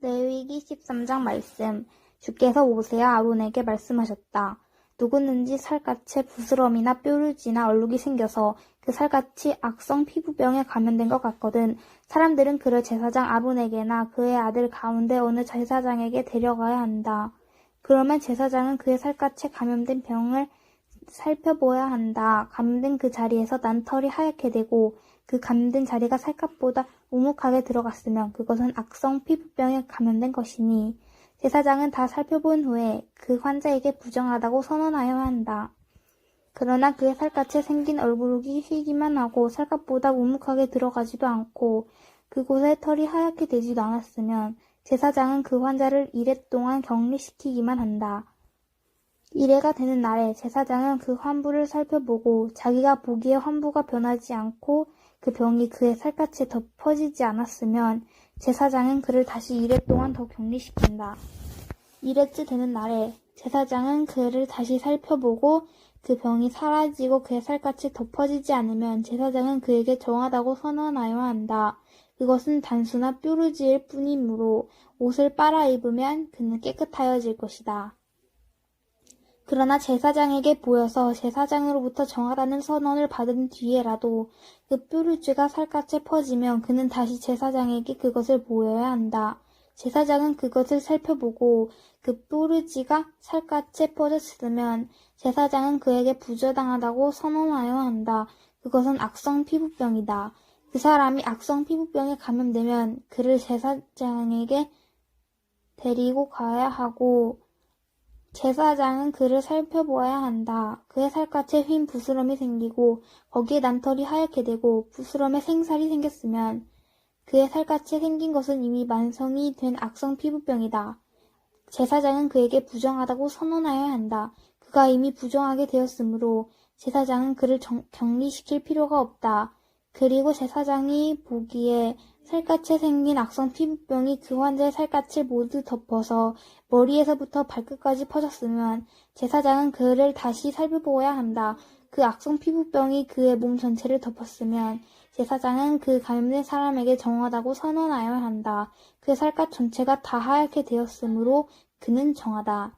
레위기 13장 말씀. 주께서 모세와 아론에게 말씀하셨다. 누구든지 살갗에 부스럼이나 뾰루지나 얼룩이 생겨서 그 살갗이 악성 피부병에 감염된 것 같거든 사람들은 그를 제사장 아론에게나 그의 아들 가운데 어느 제사장에게 데려가야 한다. 그러면 제사장은 그의 살갗에 감염된 병을 살펴보아야 한다. 감염된 그 자리에서 난털이 하얗게 되고 그 감염된 자리가 살갗보다 오목하게 들어갔으면 그것은 악성 피부병에 감염된 것이니 제사장은 다 살펴본 후에 그 환자에게 부정하다고 선언하여야 한다. 그러나 그의 살갗에 생긴 얼굴이 휘기만 하고 살갗보다 우묵하게 들어가지도 않고 그곳에 털이 하얗게 되지도 않았으면 제사장은 그 환자를 이래 동안 격리시키기만 한다. 이래가 되는 날에 제사장은 그 환부를 살펴보고 자기가 보기에 환부가 변하지 않고 그 병이 그의 살갗에 더 퍼지지 않았으면 제사장은 그를 다시 이래 동안 더 격리시킨다. 이래쯤 되는 날에 제사장은 그를 다시 살펴보고 그 병이 사라지고 그의 살갗이 덮어지지 않으면 제사장은 그에게 정하다고 선언하여야 한다. 그것은 단순한 뾰루지일 뿐이므로 옷을 빨아 입으면 그는 깨끗하여질 것이다. 그러나 제사장에게 보여서 제사장으로부터 정하다는 선언을 받은 뒤에라도 그 뾰루지가 살갗에 퍼지면 그는 다시 제사장에게 그것을 보여야 한다. 제사장은 그것을 살펴보고 그 뾰루지가 살갗에 퍼졌으면 제사장은 그에게 부조당하다고 선언하여야 한다. 그것은 악성 피부병이다. 그 사람이 악성 피부병에 감염되면 그를 제사장에게 데리고 가야 하고 제사장은 그를 살펴보아야 한다. 그의 살갗에 휜 부스럼이 생기고 거기에 난털이 하얗게 되고 부스럼에 생살이 생겼으면 그의 살갗에 생긴 것은 이미 만성이 된 악성 피부병이다. 제사장은 그에게 부정하다고 선언하여야 한다. 그가 이미 부정하게 되었으므로 제사장은 그를 정, 격리시킬 필요가 없다. 그리고 제사장이 보기에 살갗에 생긴 악성 피부병이 그 환자의 살갗을 모두 덮어서 머리에서부터 발끝까지 퍼졌으면 제사장은 그를 다시 살펴보아야 한다. 그 악성 피부병이 그의 몸 전체를 덮었으면 제사장은 그 감염된 사람에게 정하다고 선언하여야 한다. 그의 살갗 전체가 다 하얗게 되었으므로 그는 정하다.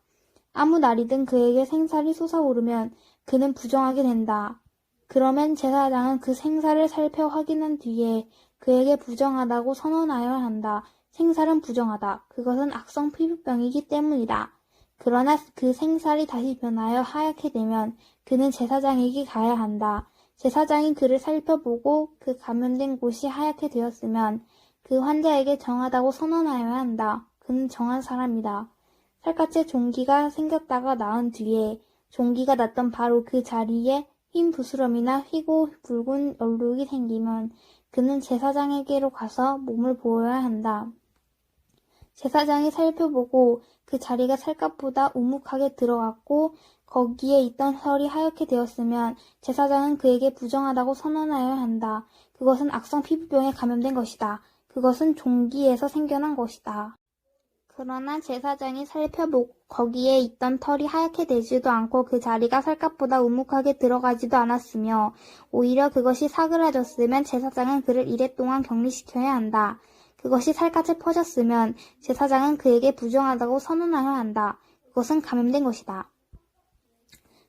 아무 날이든 그에게 생살이 솟아오르면 그는 부정하게 된다. 그러면 제사장은 그 생사를 살펴 확인한 뒤에 그에게 부정하다고 선언하여야 한다. 생살은 부정하다. 그것은 악성 피부병이기 때문이다. 그러나 그 생살이 다시 변하여 하얗게 되면 그는 제사장에게 가야 한다. 제사장이 그를 살펴보고 그 감염된 곳이 하얗게 되었으면 그 환자에게 정하다고 선언하여야 한다. 그는 정한 사람이다. 살갗에 종기가 생겼다가 나은 뒤에 종기가 났던 바로 그 자리에 흰 부스럼이나 휘고 붉은 얼룩이 생기면 그는 제사장에게로 가서 몸을 보여야 한다. 제사장이 살펴보고 그 자리가 살갗보다 우묵하게 들어갔고 거기에 있던 털이 하얗게 되었으면 제사장은 그에게 부정하다고 선언하여야 한다. 그것은 악성 피부병에 감염된 것이다. 그것은 종기에서 생겨난 것이다. 그러나 제사장이 살펴보고 거기에 있던 털이 하얗게 되지도 않고 그 자리가 살갗보다 우묵하게 들어가지도 않았으며 오히려 그것이 사그라졌으면 제사장은 그를 이래 동안 격리시켜야 한다. 그것이 살갗에 퍼졌으면 제사장은 그에게 부정하다고 선언하여야 한다. 그것은 감염된 것이다.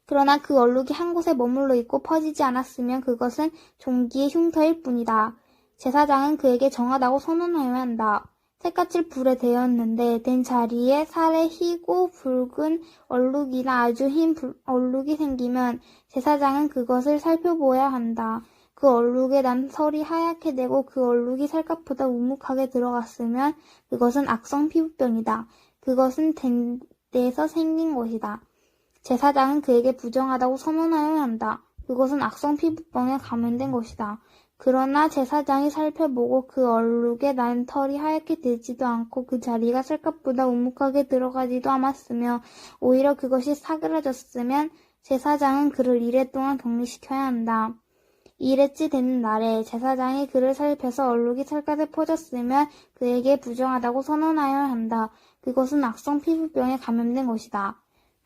그러나 그 얼룩이 한 곳에 머물러 있고 퍼지지 않았으면 그것은 종기의 흉터일 뿐이다. 제사장은 그에게 정하다고 선언하여야 한다. 새까칠 불에 데웠는데 된 자리에 살에 희고 붉은 얼룩이나 아주 흰 불- 얼룩이 생기면 제사장은 그것을 살펴보아야 한다. 그 얼룩에 난 털이 하얗게 되고 그 얼룩이 살갗보다 우묵하게 들어갔으면 그것은 악성 피부병이다. 그것은 된 데에서 생긴 것이다. 제사장은 그에게 부정하다고 선언하여야 한다. 그것은 악성 피부병에 감염된 것이다. 그러나 제사장이 살펴보고 그 얼룩에 난 털이 하얗게 되지도 않고 그 자리가 살갗보다 우묵하게 들어가지도 않았으며 오히려 그것이 사그라졌으면 제사장은 그를 이래 동안 격리시켜야 한다. 이랬지 되는 날에 제사장이 그를 살펴서 얼룩이 살갗에 퍼졌으면 그에게 부정하다고 선언하여야 한다. 그것은 악성 피부병에 감염된 것이다.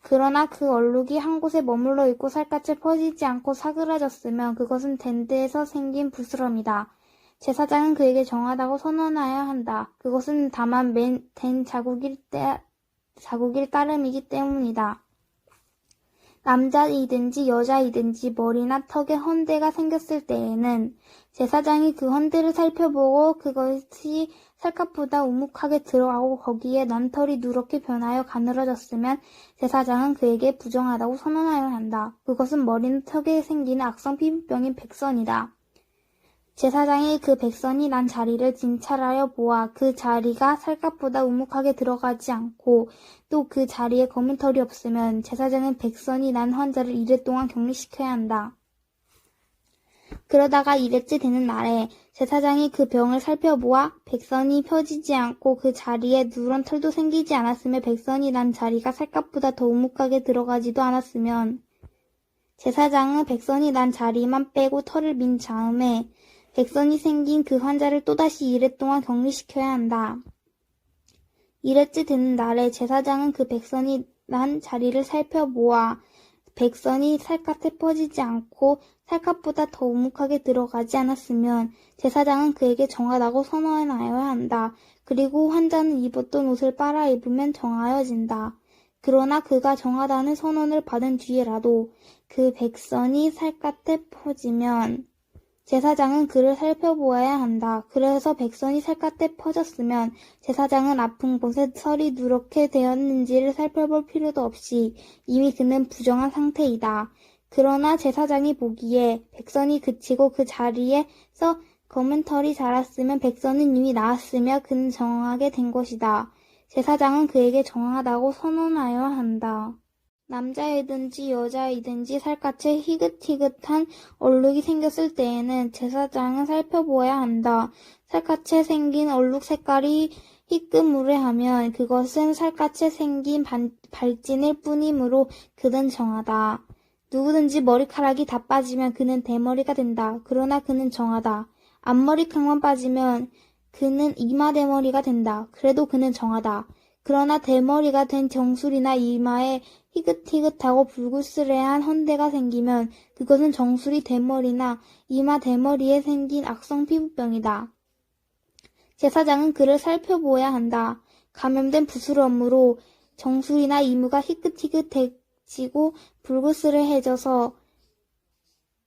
그러나 그 얼룩이 한 곳에 머물러 있고 살갗에 퍼지지 않고 사그라졌으면 그것은 된 데에서 생긴 부스럼이다. 제사장은 그에게 정하다고 선언하여야 한다. 그것은 다만 맨, 된 자국일 때, 자국일 따름이기 때문이다. 남자이든지 여자이든지 머리나 턱에 헌대가 생겼을 때에는 제사장이 그 헌대를 살펴보고 그것이 살갗보다 우묵하게 들어가고 거기에 난털이 누렇게 변하여 가늘어졌으면 제사장은 그에게 부정하다고 선언하여야 한다. 그것은 머리나 턱에 생기는 악성 피부병인 백선이다. 제사장이 그 백선이 난 자리를 진찰하여 보아 그 자리가 살갗보다 우묵하게 들어가지 않고 또 그 자리에 검은 털이 없으면 제사장은 백선이 난 환자를 이래 동안 격리시켜야 한다. 그러다가 이랬지 되는 날에 제사장이 그 병을 살펴보아 백선이 펴지지 않고 그 자리에 누런 털도 생기지 않았으며 백선이 난 자리가 살갗보다 더 우묵하게 들어가지도 않았으면 제사장은 백선이 난 자리만 빼고 털을 민 다음에 백선이 생긴 그 환자를 또다시 이래 동안 격리시켜야 한다. 이랬지 되는 날에 제사장은 그 백선이 난 자리를 살펴보아 백선이 살갗에 퍼지지 않고 살갗보다 더 우묵하게 들어가지 않았으면 제사장은 그에게 정하다고 선언하여야 한다. 그리고 환자는 입었던 옷을 빨아 입으면 정하여진다. 그러나 그가 정하다는 선언을 받은 뒤에라도 그 백선이 살갗에 퍼지면 제사장은 그를 살펴보아야 한다. 그래서 백선이 살갗에 퍼졌으면 제사장은 아픈 곳에 털이 누렇게 되었는지를 살펴볼 필요도 없이 이미 그는 부정한 상태이다. 그러나 제사장이 보기에 백선이 그치고 그 자리에서 검은 털이 자랐으면 백선은 이미 나았으며 그는 정하게 된 것이다. 제사장은 그에게 정하다고 선언하여야 한다. 남자이든지 여자이든지 살갗에 희긋희긋한 얼룩이 생겼을 때에는 제사장은 살펴보아야 한다. 살갗에 생긴 얼룩 색깔이 희끗무례하면 그것은 살갗에 생긴 반, 발진일 뿐이므로 그는 정하다. 누구든지 머리카락이 다 빠지면 그는 대머리가 된다. 그러나 그는 정하다. 앞머리카락만 빠지면 그는 이마 대머리가 된다. 그래도 그는 정하다. 그러나 대머리가 된 정수리나 이마에 희긋희긋하고 불구스레한 헌대가 생기면 그것은 정수리 대머리나 이마 대머리에 생긴 악성 피부병이다. 제사장은 그를 살펴보아야 한다. 감염된 부스럼으로 정수리나 이마가 희끗희끗해지고 불구스레해져서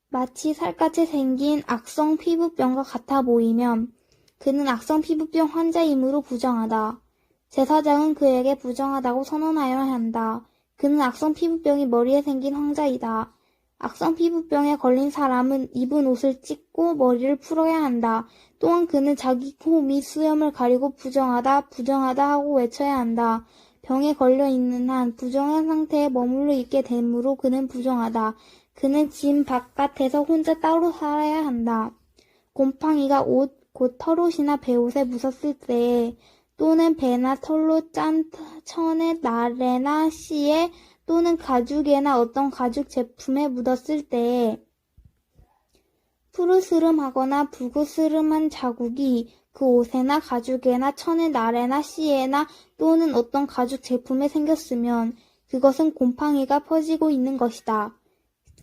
마치 살갗에 생긴 악성 피부병과 같아 보이면 그는 악성 피부병 환자이므로 부정하다. 제사장은 그에게 부정하다고 선언하여야 한다. 그는 악성 피부병이 머리에 생긴 환자이다. 악성 피부병에 걸린 사람은 입은 옷을 찢고 머리를 풀어야 한다. 또한 그는 자기 코 및 수염을 가리고 부정하다, 부정하다 하고 외쳐야 한다. 병에 걸려 있는 한 부정한 상태에 머물러 있게 되므로 그는 부정하다. 그는 집 바깥에서 혼자 따로 살아야 한다. 곰팡이가 옷, 곧 털옷이나 배옷에 묻었을 때에 또는 배나 털로 짠 천의 나래나 씨에 또는 가죽에나 어떤 가죽 제품에 묻었을 때에 푸르스름하거나 붉으스름한 자국이 그 옷에나 가죽에나 천의 나래나 씨에나 또는 어떤 가죽 제품에 생겼으면 그것은 곰팡이가 퍼지고 있는 것이다.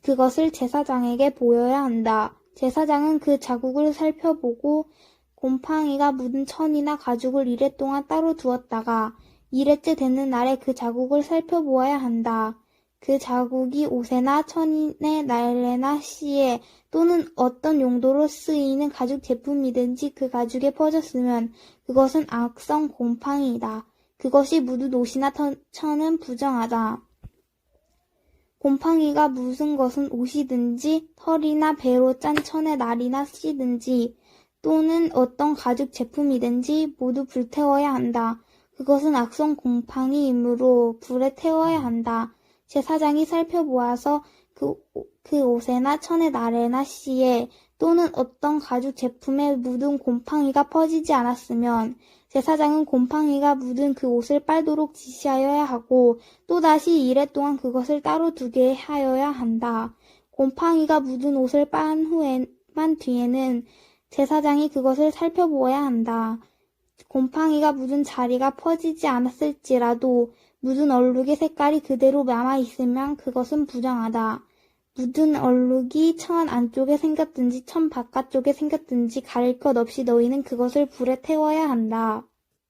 그것을 제사장에게 보여야 한다. 제사장은 그 자국을 살펴보고 곰팡이가 묻은 천이나 가죽을 이랫동안 따로 두었다가 이래째 되는 날에 그 자국을 살펴보아야 한다. 그 자국이 옷에나 천인의 날래나 씨에 또는 어떤 용도로 쓰이는 가죽 제품이든지 그 가죽에 퍼졌으면 그것은 악성 곰팡이다. 그것이 묻은 옷이나 천은 부정하다. 곰팡이가 묻은 것은 옷이든지 털이나 배로 짠 천의 날이나 씨든지 또는 어떤 가죽 제품이든지 모두 불태워야 한다. 그것은 악성 곰팡이 이므로 불에 태워야 한다. 제사장이 살펴보아서 그, 그 옷에나 천의 나래나 씨에 또는 어떤 가죽 제품에 묻은 곰팡이가 퍼지지 않았으면 제사장은 곰팡이가 묻은 그 옷을 빨도록 지시하여야 하고 또다시 이래 동안 그것을 따로 두게 하여야 한다. 곰팡이가 묻은 옷을 빤 후에만 뒤에는 제사장이 그것을 살펴보아야 한다. 곰팡이가 묻은 자리가 퍼지지 않았을지라도 묻은 얼룩의 색깔이 그대로 남아있으면 그것은 부정하다. 묻은 얼룩이 천 안쪽에 생겼든지 천 바깥쪽에 생겼든지 가릴 것 없이 너희는 그것을 불에 태워야 한다.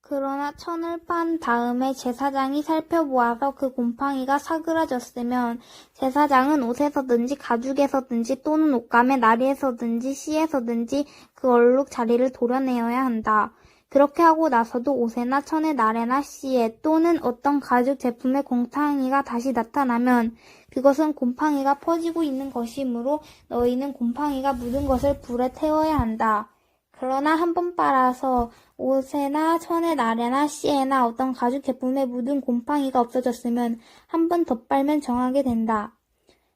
그러나 천을 빤 다음에 제사장이 살펴보아서 그 곰팡이가 사그라졌으면 제사장은 옷에서든지 가죽에서든지 또는 옷감의 나리에서든지 씨에서든지 그 얼룩 자리를 도려내어야 한다. 그렇게 하고 나서도 옷에나 천의 나래나 씨에 또는 어떤 가죽 제품에 곰팡이가 다시 나타나면 그것은 곰팡이가 퍼지고 있는 것이므로 너희는 곰팡이가 묻은 것을 불에 태워야 한다. 그러나 한 번 빨아서 옷에나 천의 나래나 씨에나 어떤 가죽 제품에 묻은 곰팡이가 없어졌으면 한번더 빨면 정하게 된다.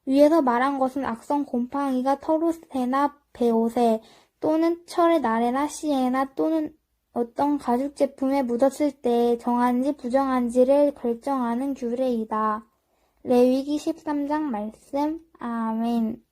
위에서 말한 것은 악성 곰팡이가 털옷에나 배옷에 또는 철의 나래나 씨에나 또는 어떤 가죽 제품에 묻었을 때 정한지 부정한지를 결정하는 규례이다. 레위기 13장 말씀 아멘